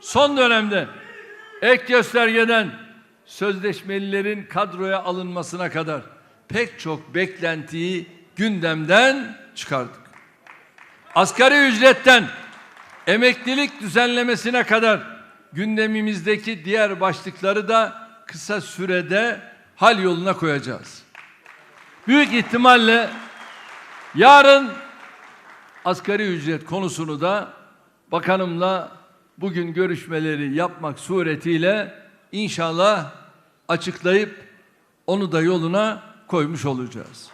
son dönemde ek göstergeden sözleşmelilerin kadroya alınmasına kadar pek çok beklentiyi gündemden çıkardık. Asgari ücretten emeklilik düzenlemesine kadar gündemimizdeki diğer başlıkları da kısa sürede hal yoluna koyacağız. Büyük ihtimalle yarın asgari ücret konusunu da bakanımla bugün görüşmeleri yapmak suretiyle inşallah açıklayıp onu da yoluna koymuş olacağız.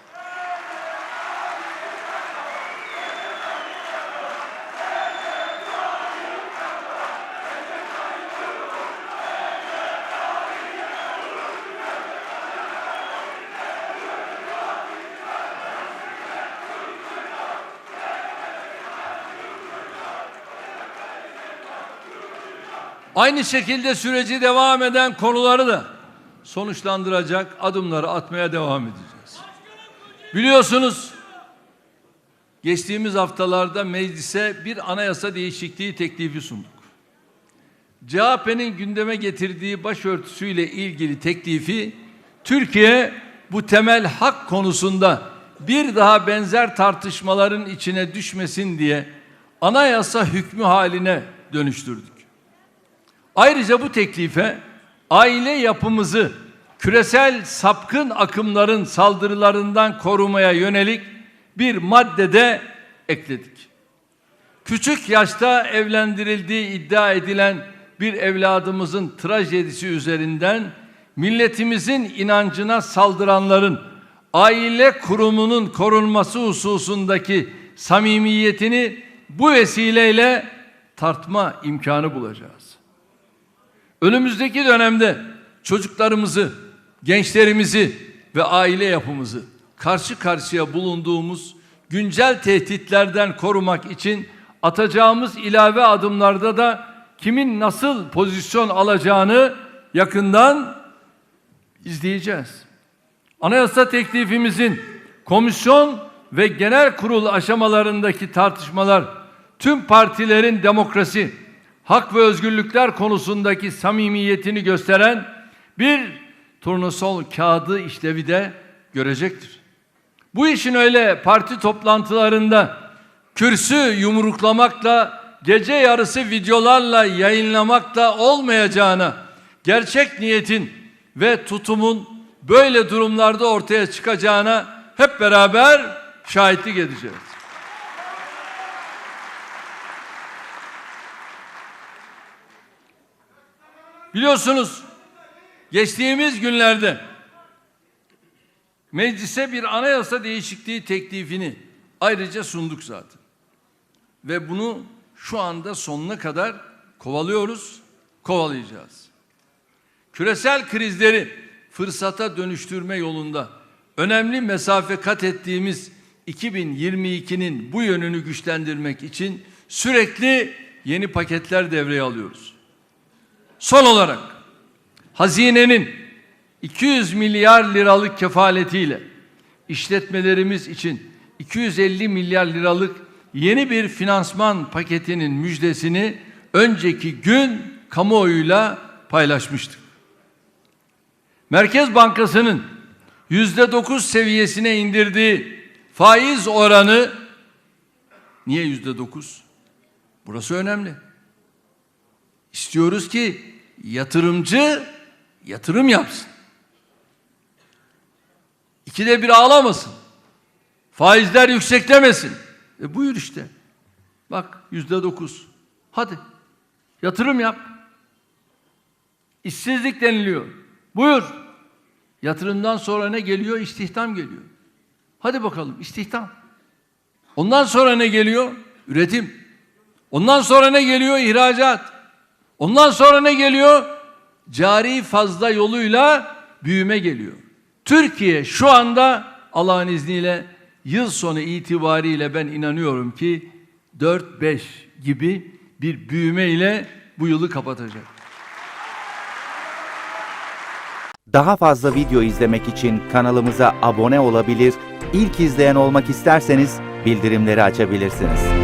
Aynı şekilde süreci devam eden konuları da sonuçlandıracak adımları atmaya devam edeceğiz. Biliyorsunuz geçtiğimiz haftalarda meclise bir anayasa değişikliği teklifi sunduk. CHP'nin gündeme getirdiği başörtüsüyle ilgili teklifi Türkiye bu temel hak konusunda bir daha benzer tartışmaların içine düşmesin diye anayasa hükmü haline dönüştürdük. Ayrıca bu teklife aile yapımızı küresel sapkın akımların saldırılarından korumaya yönelik bir maddede ekledik. Küçük yaşta evlendirildiği iddia edilen bir evladımızın trajedisi üzerinden milletimizin inancına saldıranların aile kurumunun korunması hususundaki samimiyetini bu vesileyle tartma imkanı bulacağız. Önümüzdeki dönemde çocuklarımızı, gençlerimizi ve aile yapımızı karşı karşıya bulunduğumuz güncel tehditlerden korumak için atacağımız ilave adımlarda da kimin nasıl pozisyon alacağını yakından izleyeceğiz. Anayasa teklifimizin komisyon ve genel kurul aşamalarındaki tartışmalar tüm partilerin demokrasi, hak ve özgürlükler konusundaki samimiyetini gösteren bir turnusol kağıdı işlevi de görecektir. Bu işin öyle parti toplantılarında kürsü yumruklamakla, gece yarısı videolarla yayınlamakla olmayacağına, gerçek niyetin ve tutumun böyle durumlarda ortaya çıkacağına hep beraber şahitlik edeceğiz. Biliyorsunuz geçtiğimiz günlerde meclise bir anayasa değişikliği teklifini ayrıca sunduk zaten. Ve bunu şu anda sonuna kadar kovalıyoruz, kovalayacağız. Küresel krizleri fırsata dönüştürme yolunda önemli mesafe kat ettiğimiz 2022'nin bu yönünü güçlendirmek için sürekli yeni paketler devreye alıyoruz. Son olarak hazinenin 200 milyar liralık kefaletiyle işletmelerimiz için 250 milyar liralık yeni bir finansman paketinin müjdesini önceki gün kamuoyuyla paylaşmıştık. Merkez Bankası'nın yüzde dokuz seviyesine indirdiği faiz oranı niye yüzde dokuz? Burası önemli. İstiyoruz ki yatırımcı yatırım yapsın. İkide bir ağlamasın. Faizler yüksek. E buyur işte. Bak yüzde dokuz. Hadi yatırım yap. İşsizlik deniliyor. Buyur. Yatırımdan sonra ne geliyor? İstihdam geliyor. Hadi bakalım istihdam. Ondan sonra ne geliyor? Üretim. Ondan sonra ne geliyor? İhracat. Ondan sonra ne geliyor? Cari fazla yoluyla büyüme geliyor. Türkiye şu anda Allah'ın izniyle yıl sonu itibariyle ben inanıyorum ki 4-5 gibi bir büyüme ile bu yılı kapatacak. Daha fazla video izlemek için kanalımıza abone olabilir, ilk izleyen olmak isterseniz bildirimleri açabilirsiniz.